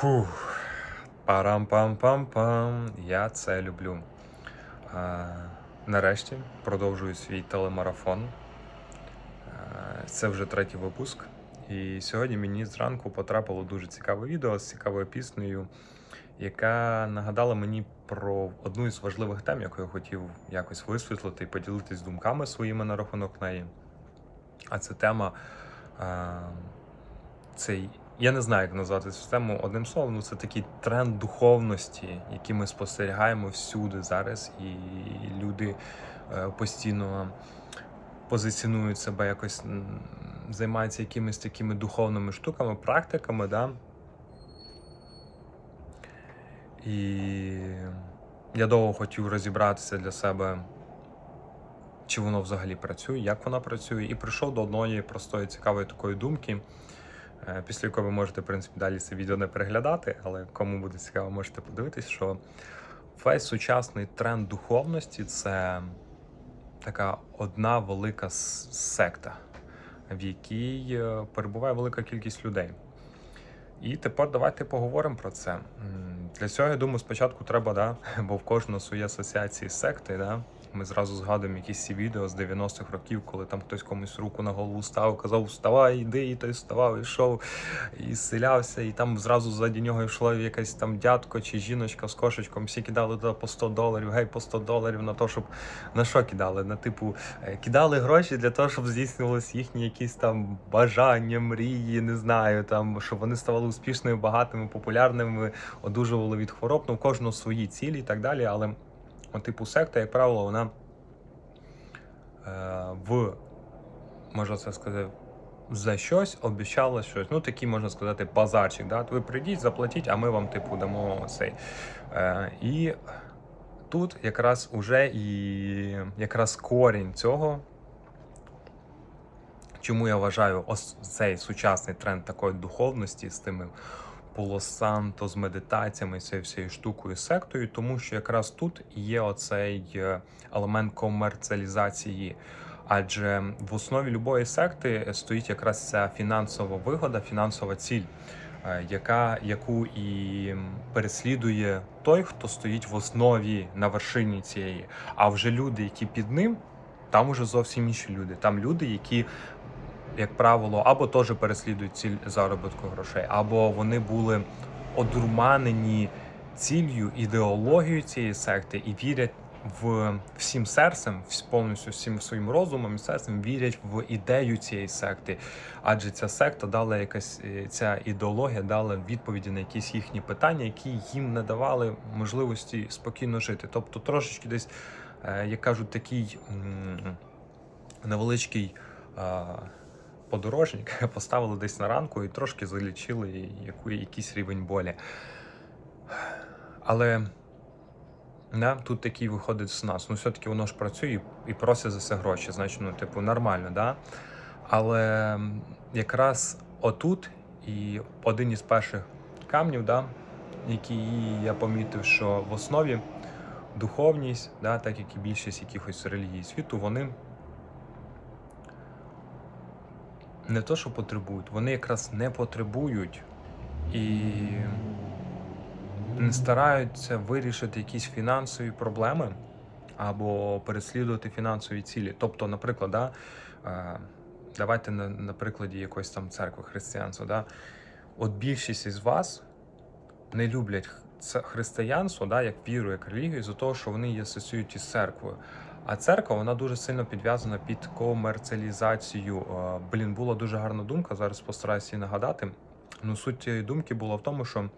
Фух. Парам-пам-пам-пам. Я це люблю. А, нарешті продовжую свій телемарафон. А, це вже третій випуск. І сьогодні мені зранку потрапило дуже цікаве відео з цікавою піснею, яка нагадала мені про одну із важливих тем, яку я хотів якось висвітлити і поділитись думками своїми на рахунок неї. А це тема. А, цей, я не знаю, як назвати цю тему одним словом, ну це такий тренд духовності, який ми спостерігаємо всюди зараз, і люди е, постійно позиціонують себе якось, займаються якимись такими духовними штуками, практиками, да. І я довго хотів розібратися для себе, чи воно взагалі працює, як воно працює, і прийшов до одної простої цікавої такої думки, після якої ви можете, в принципі, далі це відео не переглядати, але кому буде цікаво, можете подивитись, що весь сучасний тренд духовності це така одна велика секта, в якій е, перебуває велика кількість людей. І тепер давайте поговоримо про це. Для цього, я думаю, спочатку треба, да, бо в кожного свої асоціації секти, да. Ми зразу згадуємо якісь ці відео з 90-х років, коли там хтось комусь руку на голову ставив, казав, вставай, йди, і той вставав, йшов, і зселявся, і там зразу ззаді нього йшло якась там дядько чи жіночка з кошечком, всі кидали туди по 100 доларів, гей, по 100 доларів на те, щоб на що кидали? На типу, е, кидали гроші для того, щоб здійснювалися їхні якісь там бажання, мрії, не знаю, там, щоб вони ставали успішними, багатими, популярними, одужували від хвороб, ну, кожного свої цілі і так далі. Але, типу, секта, як правило, вона е, в, можна це сказати, за щось обіцяла щось. Ну, такий, можна сказати, базарчик. Да? Ви прийдіть, заплатіть, а ми вам, типу, дамо цей. Е, і тут якраз уже і якраз корінь цього. Чому я вважаю ось цей сучасний тренд такої духовності з тими полосанто, з медитаціями, цією всією штукою, сектою, тому що якраз тут є оцей е, елемент комерціалізації. Адже в основі любої секти стоїть якраз ця фінансова вигода, фінансова ціль, е, яка, яку і переслідує той, хто стоїть в основі на вершині цієї. А вже люди, які під ним, там уже зовсім інші люди. Там люди, які як правило, або теж переслідують ціль заробітку грошей, або вони були одурманені ціллю, ідеологією цієї секти і вірять в всім серцем, повністю всім своїм розумом і серцем вірять в ідею цієї секти. Адже ця секта дала якась е, ця ідеологія дала відповіді на якісь їхні питання, які їм не давали можливості спокійно жити. Тобто, трошечки десь, е, як кажуть, такий невеличкий. Подорожник поставили десь на ранку і трошки залічили яку, якийсь рівень болі. Але да, тут такий виходить з нас. Ну, все-таки воно ж працює і, просить за це гроші. Значить, ну, типу, нормально, да? Але якраз отут і один із перших камнів, да, який я помітив, що в основі духовність, да, так як і більшість якихось релігій світу, вони не то, що потребують, вони якраз не потребують і не стараються вирішити якісь фінансові проблеми або переслідувати фінансові цілі. Тобто, наприклад, да, е, давайте на, на прикладі якоїсь там церкви християнства. Да, от більшість із вас не люблять християнство, да, як віру, як релігію, з того, що вони її асоціюють із церквою. А церква вона дуже сильно підв'язана під комерціалізацію. Е, Блін, була дуже гарна думка. Зараз постараюся її нагадати. Ну, суть цієї думки була в тому, що.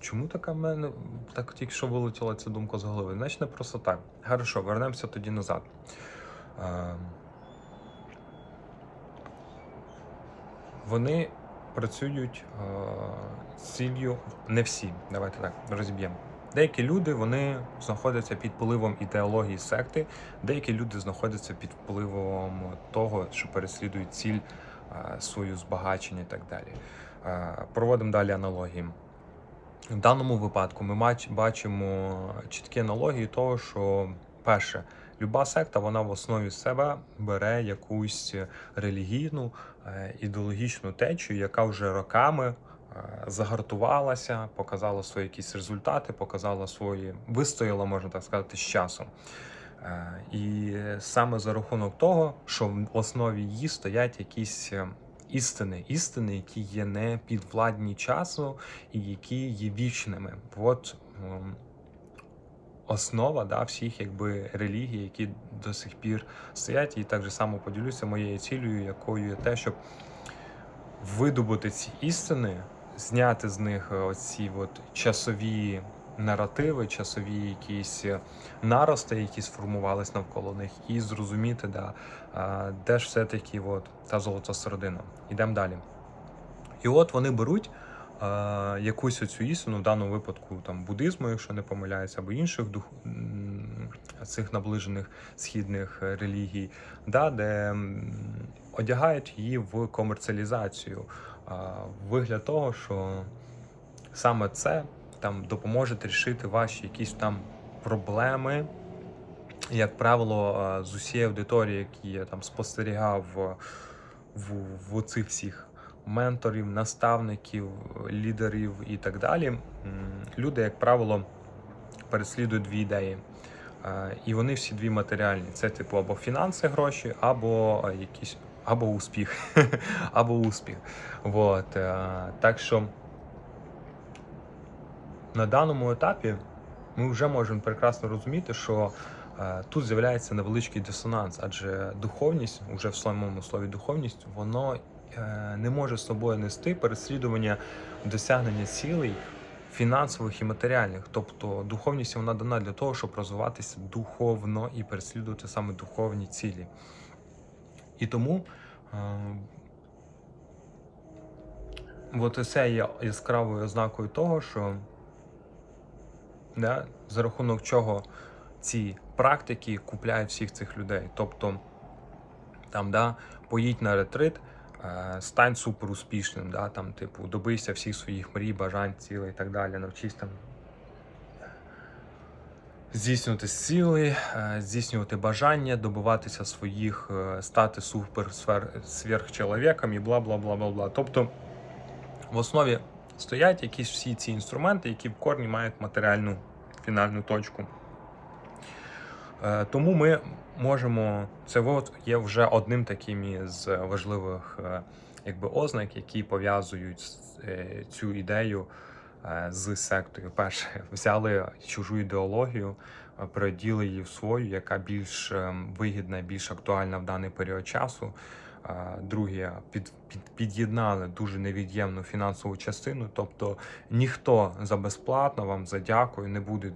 Чому така в мене так тільки що вилетіла ця думка з голови? Значить, не просто так. Хорошо, вернемося тоді назад. Ем, Вони працюють е, з ціллю не всі. Давайте так розіб'ємо. Деякі люди вони знаходяться під впливом ідеології секти, деякі люди знаходяться під впливом того, що переслідують ціль е, свою збагачення і так далі. Е, проводимо далі аналогії. В даному випадку ми бачимо чіткі аналогії того, що перше, Люба секта вона в основі себе бере якусь релігійну е, ідеологічну течію, яка вже роками е, загартувалася, показала свої якісь результати, показала свої вистояла, можна так сказати, з часом. Е, І саме за рахунок того, що в основі її стоять якісь істини, істини, які є не підвладні часу і які є вічними. От основа да, всіх якби релігій, які до сих пір стоять, і так же само поділюся моєю цілею, якою є те, щоб видобути ці істини, зняти з них е, оці от часові наративи, часові якісь е, нарости, які сформувались навколо них, і зрозуміти, да, де ж все-таки от, та золота середина. Йдемо далі. І от вони беруть якусь оцю істину, в даному випадку там буддизму, якщо не помиляюся, або інших дух цих наближених східних релігій, да, де одягають її в комерціалізацію, вигляд того, що саме це там допоможе рішити ваші якісь там проблеми. Як правило, з усієї аудиторії, які я там спостерігав е, в, в цих всіх менторів, наставників, лідерів і так далі, люди, як правило, переслідують дві ідеї. Е, І вони всі дві матеріальні. Це типу або фінанси, гроші, або е, якісь, або успіх. або успіх. Вот. е, Так що на даному етапі ми вже можемо прекрасно розуміти, що тут з'являється невеличкий дисонанс, адже духовність, уже в самому слові духовність, воно не може з собою нести переслідування досягнення цілей фінансових і матеріальних. Тобто духовність вона дана для того, щоб розвиватися духовно і переслідувати саме духовні цілі. І тому е, от це є яскравою ознакою того, що да, за рахунок чого ці практики купляють всіх цих людей. Тобто, там, да, поїдь на ретрит, е, стань супер успішним, да, там, типу, добийся всіх своїх мрій, бажань, цілей і так далі. Навчись там здійснювати цілі, е, здійснювати бажання, добиватися своїх, е, стати супер свер- сверхчоловіком і бла бла бла бла бла. Тобто в основі стоять якісь всі ці інструменти, які в корні мають матеріальну фінальну точку. Е, Тому ми можемо. Це от є вже одним таким із важливих е, якби, ознак, які пов'язують е, цю ідею з сектою. Перше, взяли чужу ідеологію, переділи її в свою, яка більш вигідна, більш актуальна в даний період часу. Друге, під, під, під'єднали дуже невід'ємну фінансову частину, тобто ніхто за безплатно вам за дякую не буде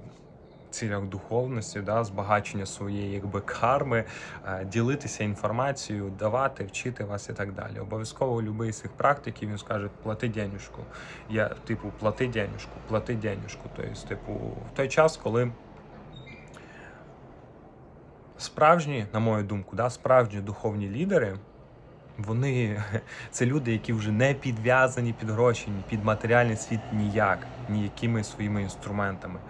цілях духовності, да, збагачення своєї якби карми, е, ділитися інформацією, давати, вчити вас і так далі. Обов'язково любий з цих практиків він скаже, плати денюжку. Я, типу, плати денюжку, плати денюжку. Тобто, типу, в той час, коли справжні, на мою думку, да, справжні духовні лідери. Вони це люди, які вже не підв'язані під гроші, під матеріальний світ ніяк, ніякими своїми інструментами.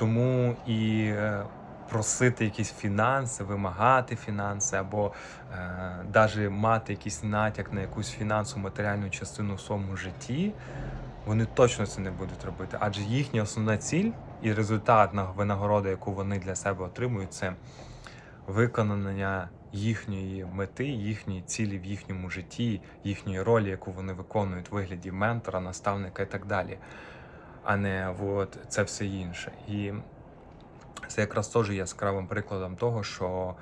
Тому і е, просити якісь фінанси, вимагати фінанси, або е, навіть мати якийсь натяк на якусь фінансову матеріальну частину в своєму житті, вони точно це не будуть робити. Адже їхня основна ціль і результат на винагорода, яку вони для себе отримують, це виконання їхньої мети, їхньої цілі в їхньому житті, їхньої ролі, яку вони виконують в вигляді ментора, наставника і так далі, а не от це все інше. І це якраз теж яскравим прикладом того, що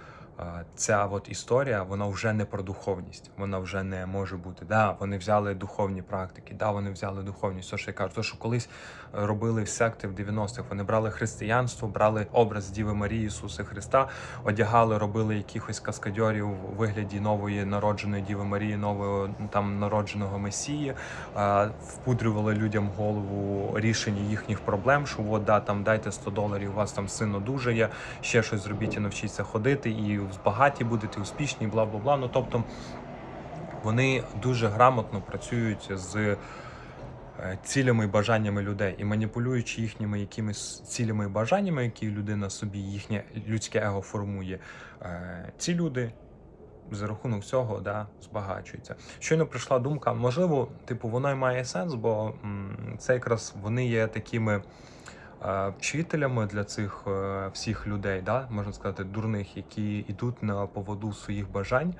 ця от історія вона вже не про духовність, вона вже не може бути. Да, вони взяли духовні практики, да, вони взяли духовність. То, що я кажу, то, що колись е, робили секти в 90-х, вони брали християнство, брали образ Діви Марії Ісуса Христа, одягали, робили якихось каскадьорів у вигляді нової народженої Діви Марії, нового там народженого Месії, е, впудрювали людям голову рішення їхніх проблем, що от, да, там дайте 100 доларів, у вас там син одужає, ще щось зробіть і навчіться ходити, і багаті будете, успішні, бла бла бла. Ну тобто вони дуже грамотно працюють з е, цілями і бажаннями людей, і маніпулюючи їхніми якимись цілями і бажаннями, які людина собі їхнє людське его формує, е, ці люди. За рахунок цього да, збагачуються. Щойно прийшла думка, можливо, типу, воно й має сенс, бо це якраз вони є такими вчителями для цих е, всіх людей, да, можна сказати, дурних, які йдуть на поводу своїх бажань,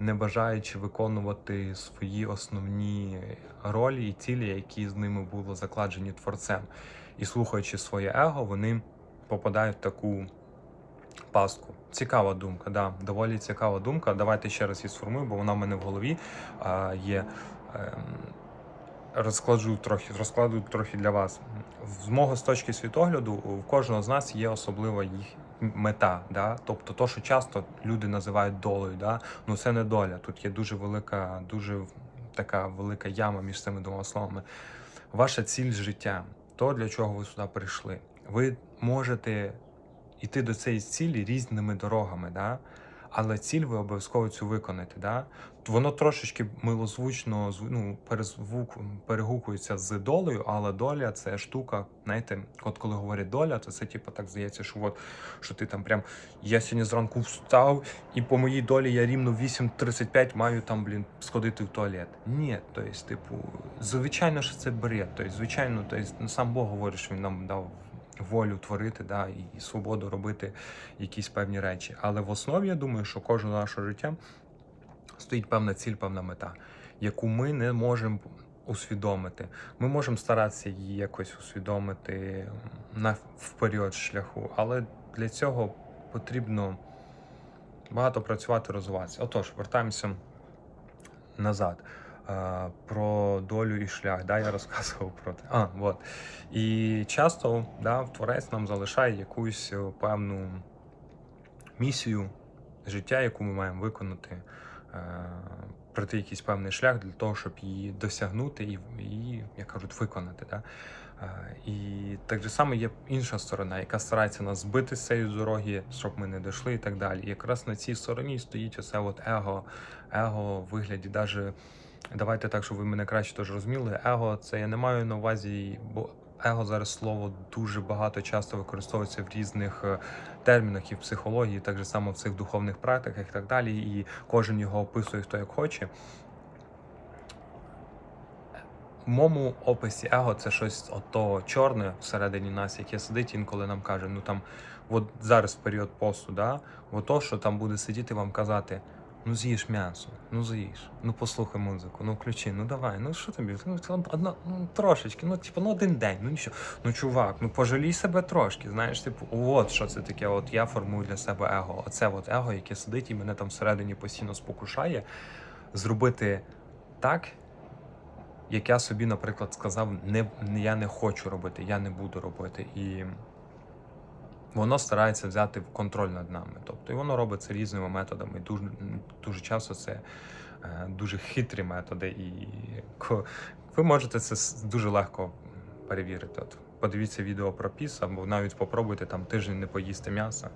не бажаючи виконувати свої основні ролі і цілі, які з ними були закладені творцем. І слухаючи своє его, вони попадають в таку пастку. Цікава думка, да, доволі цікава думка. Давайте ще раз її сформую, бо вона в мене в голові а, є. Ем, розкладу трохи, розкладу трохи для вас. З мого з точки світогляду, у кожного з нас є особлива їх мета. Да? Тобто, то, що часто люди називають долею, да? ну це не доля. Тут є дуже велика, дуже така велика яма між цими двома словами. Ваша ціль життя, то для чого ви сюди прийшли. Ви можете йти до цієї цілі різними дорогами, да? Але ціль ви обов'язково цю виконаєте. Да? Воно трошечки милозвучно зв- ну, перезвук, перегукується з долею, але доля це штука. Знаєте, от коли говорять доля, то це типу так здається, що от що ти там прям я сьогодні зранку встав, і по моїй долі я рівно в 8.35 маю там, блін, сходити в туалет. Ні, то есть, типу, звичайно, що це бред. Тобто, звичайно, то есть, ну, сам Бог говорить, що він нам дав волю творити, да, і свободу робити якісь певні речі. Але в основі я думаю, що кожного нашого життя стоїть певна ціль, певна мета, яку ми не можемо усвідомити. Ми можемо старатися її якось усвідомити на період шляху, але для цього потрібно багато працювати, розвиватися. Отож, вертаємося назад. Е, Про долю і шлях, да, я розказував про те. А, от. І часто да, творець нам залишає якусь е, певну місію життя, яку ми маємо виконати, е, пройти якийсь певний шлях для того, щоб її досягнути і, і як кажуть, виконати. Да? І так же само є інша сторона, яка старається нас збити з цієї дороги, щоб ми не дійшли і так далі. І якраз на цій стороні стоїть оце от его, его вигляді, даже давайте так, щоб ви мене краще теж розуміли. Его це я не маю на увазі, бо его зараз слово дуже багато часто використовується в різних е, термінах і в психології, так же само в цих духовних практиках і так далі. І кожен його описує хто як хоче. В моєму описі его це щось ото чорне всередині нас, яке сидить інколи нам каже, ну там, от зараз період посту, да, от що там буде сидіти вам казати, ну з'їж м'ясо, ну з'їж, ну послухай музику, ну включи, ну давай, ну що тобі? Ну, одна, ну трошечки, ну типу, ну один день, ну нічого. Ну чувак, ну пожалій себе трошки. Знаєш, типу, от що це таке. От я формую для себе его. Оце от его, яке сидить і мене там всередині постійно спокушає, зробити так, як я собі, наприклад, сказав, не, я не хочу робити, я не буду робити. І воно старається взяти контроль над нами. Тобто, і воно робить це різними методами. Дуже, дуже часто це е, дуже хитрі методи, і ви можете це дуже легко перевірити. От, подивіться відео про піс, або навіть попробуйте там тиждень не поїсти м'яса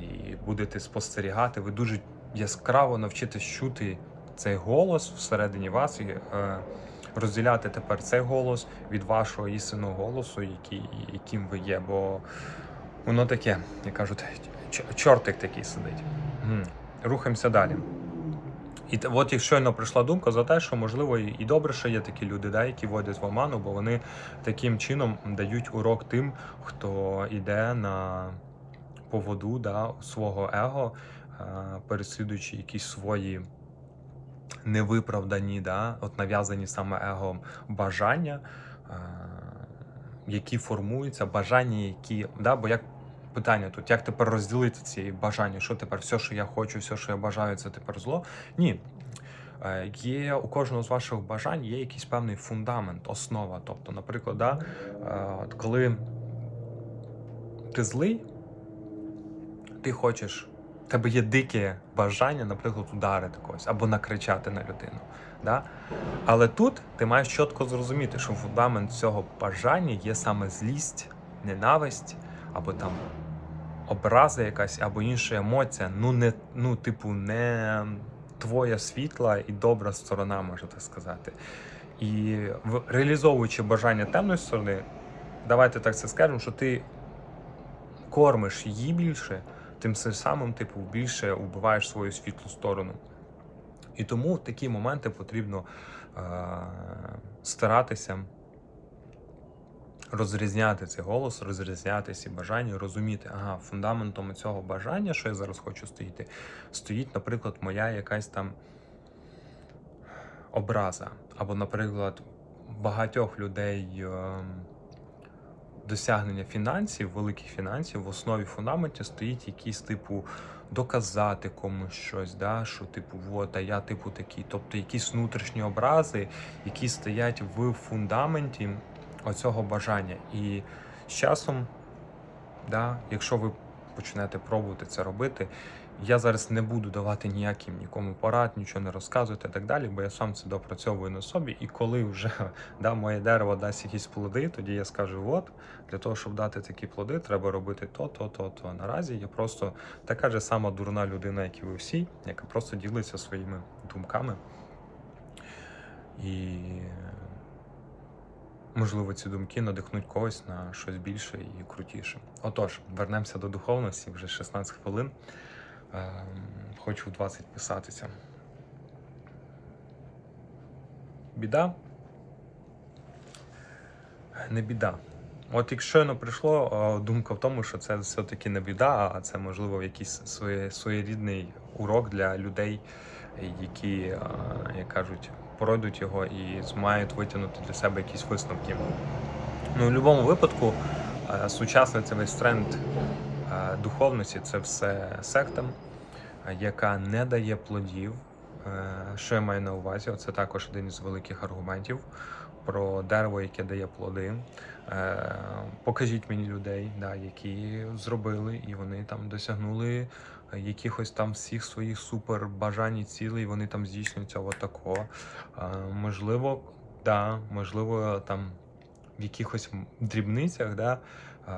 і будете спостерігати. Ви дуже яскраво навчитесь чути цей голос всередині вас і е, розділяти тепер цей голос від вашого істинного голосу, який, яким ви є. Бо воно таке, як кажуть, чортик такий сидить. Рухаємося далі. І от як щойно прийшла думка за те, що можливо і і добре, що є такі люди, да, які вводять в оману, бо вони таким чином дають урок тим, хто йде на поводу да, свого его, е, переслідуючи якісь свої невиправдані, да, от нав'язані саме его бажання, е, які формуються, бажання, які. Да, бо як питання тут, як тепер розділити ці бажання? Що тепер все, що я хочу, все, що я бажаю, це тепер зло? Ні. Е, Є у кожного з ваших бажань є якийсь певний фундамент, основа. Тобто, наприклад, да, е, коли ти злий, ти хочеш, в тебе є дике бажання, наприклад, ударити когось або накричати на людину. Да? Але тут ти маєш чітко зрозуміти, що фундамент цього бажання є саме злість, ненависть або там образа якась, або інша емоція. Ну, не, ну, типу, не твоя світла і добра сторона, можна так сказати. І реалізовуючи бажання темної сторони, давайте так це скажемо, що ти кормиш її більше, тим самим, типу, більше вбиваєш свою світлу сторону. І тому в такі моменти потрібно е- старатися розрізняти цей голос, розрізняти ці бажання, розуміти, ага, фундаментом цього бажання, що я зараз хочу стоїти, стоїть, наприклад, моя якась там образа. Або, наприклад, багатьох людей ем, досягнення фінансів, великих фінансів, в основі фундаменті стоїть якийсь типу доказати комусь щось, да? що типу, от, а я типу такий. Тобто якісь внутрішні образи, які стоять в фундаменті оцього бажання. І з часом, да, якщо ви почнете пробувати це робити, я зараз не буду давати ніяким нікому порад, нічого не розказувати і так далі, бо я сам це допрацьовую на собі. І коли вже да, моє дерево дасть якісь плоди, тоді я скажу: от для того, щоб дати такі плоди, треба робити то, то, то, то. Наразі я просто така ж сама дурна людина, як і ви всі, яка просто ділиться своїми думками. І можливо ці думки надихнуть когось на щось більше і крутіше. Отож, вернемося до духовності вже 16 хвилин. Ем, Хочу в 20 писатися. Біда? Не біда. От якщо щойно прийшло думка в тому, що це все-таки не біда, а це можливо якийсь своє, своєрідний урок для людей, які, е, як кажуть, пройдуть його і мають витягнути для себе якісь висновки. Ну, в будь-якому випадку, е, сучасний це весь тренд духовності це все секта, е, яка не дає плодів. Е, Що я маю на увазі? Це також один із великих аргументів про дерево, яке дає плоди. Е, Покажіть мені людей, да, які зробили, і вони там досягнули е, якихось там всіх своїх супер бажань і цілей, вони там здійснюються отако. Е, Можливо, да, можливо, там в якихось дрібницях, да, е,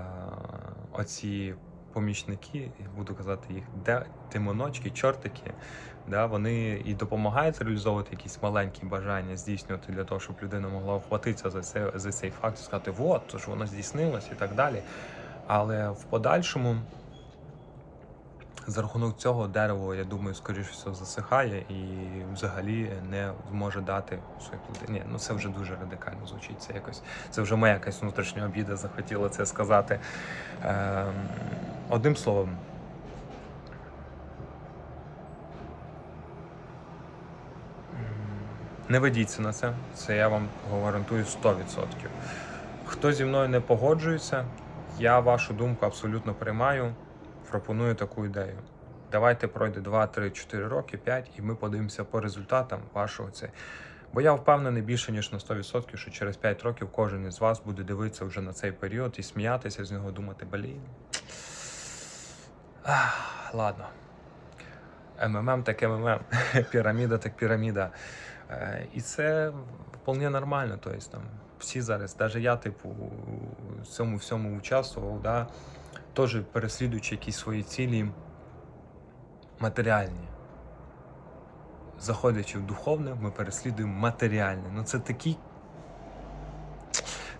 оці помічники, буду казати їх, де тимоночки, чортики, да, вони і допомагають реалізовувати якісь маленькі бажання, здійснювати для того, щоб людина могла вхватитися за, це, за цей факт і сказати, от, то ж воно здійснилось і так далі. Але в подальшому, за рахунок цього дерево, я думаю, скоріш всього засихає і взагалі не зможе дати свої плоди. Ні, ну це вже дуже радикально звучить. Це якось це вже моя якась внутрішня обіда захотіла це сказати. Ем, одним словом. Не ведіться на це, це я вам гарантую 100%. Хто зі мною не погоджується, я вашу думку абсолютно приймаю. Пропоную таку ідею. Давайте пройде 2, 3, 4 роки, 5, і ми подивимося по результатам вашого це. Бо я впевнений більше ніж на 100%, що через 5 років кожен із вас буде дивитися вже на цей період і сміятися з нього, думати, блін. Ладно. МММ так МММ, піраміда так піраміда. Е, І це вполне нормально. Тобто, там, всі зараз, навіть я, типу, в цьому всьому участвував, да, теж переслідуючи якісь свої цілі матеріальні. Заходячи в духовне, ми переслідуємо матеріальне. Ну це такий.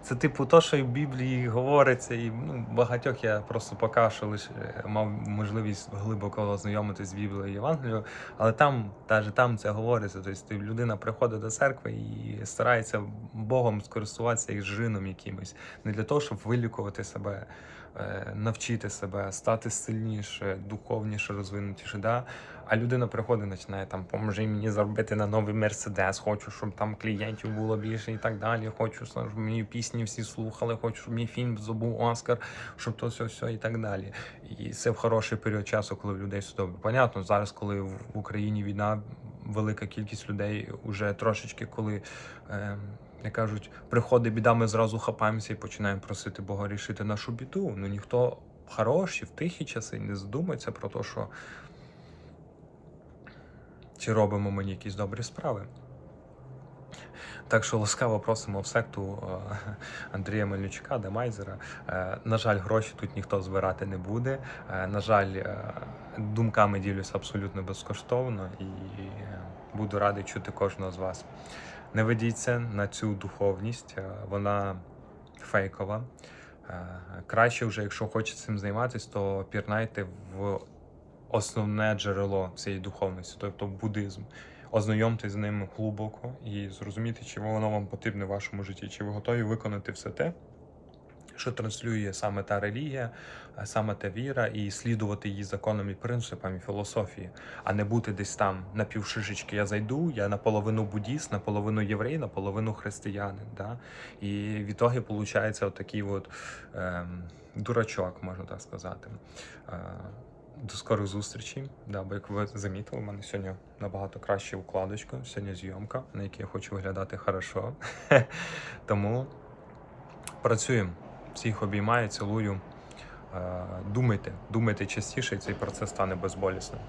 Це типу то, що і в Біблії говориться, і ну, багатьох я просто поки що лише е, мав можливість глибоко ознайомитись з Біблією і Євангелією, але там, навіть там це говориться. Тобто людина приходить до церкви і старається Богом скористуватися як жином якимось, не для того, щоб вилікувати себе, е, навчити себе, стати сильніше, духовніше, розвинутіше. Да? А людина приходить, починає там, поможи мені заробити на новий мерседес, хочу, щоб там клієнтів було більше і так далі. Хочу, щоб мені пісні всі слухали, хочу, щоб мій фільм здобув Оскар, щоб то все, все і так далі. І це в хороший період часу, коли в людей все добре. Понятно, зараз, коли в Україні війна, велика кількість людей уже трошечки, коли. Е, як кажуть, приходить біда, ми зразу хапаємося і починаємо просити Бога рішити нашу біду. Ну ніхто хороші, в тихі часи не задумається про те, що чи робимо ми якісь добрі справи. Так що ласкаво просимо в секту е, Андрія Мельничука, Демайзера. Е, На жаль, гроші тут ніхто збирати не буде. Е, На жаль, думками ділюся абсолютно безкоштовно і буду радий чути кожного з вас. Не ведіться на цю духовність, вона фейкова. Краще вже, якщо хочете цим займатися, то пірнайте в основне джерело цієї духовності, тобто буддизм. Ознайомтесь з ним глибоко і зрозуміти, чи воно вам потрібне в вашому житті, чи ви готові виконати все те, що транслює саме та релігія, саме та віра, і слідувати її законам і принципам і філософії, а не бути десь там на півшишечки. Я зайду, я наполовину буддіст, наполовину єврей, наполовину християнин. Да? І в ітогі виходить отакий от, ем, дурачок, можна так сказати. Е, до скорих зустрічей. Да, бо як ви замітили, у мене сьогодні набагато краща укладочка, сьогодні зйомка, на якій я хочу виглядати хорошо. Тому працюємо. Всіх обіймаю, цілую. Е, Думайте, думайте частіше, і цей процес стане безболісним.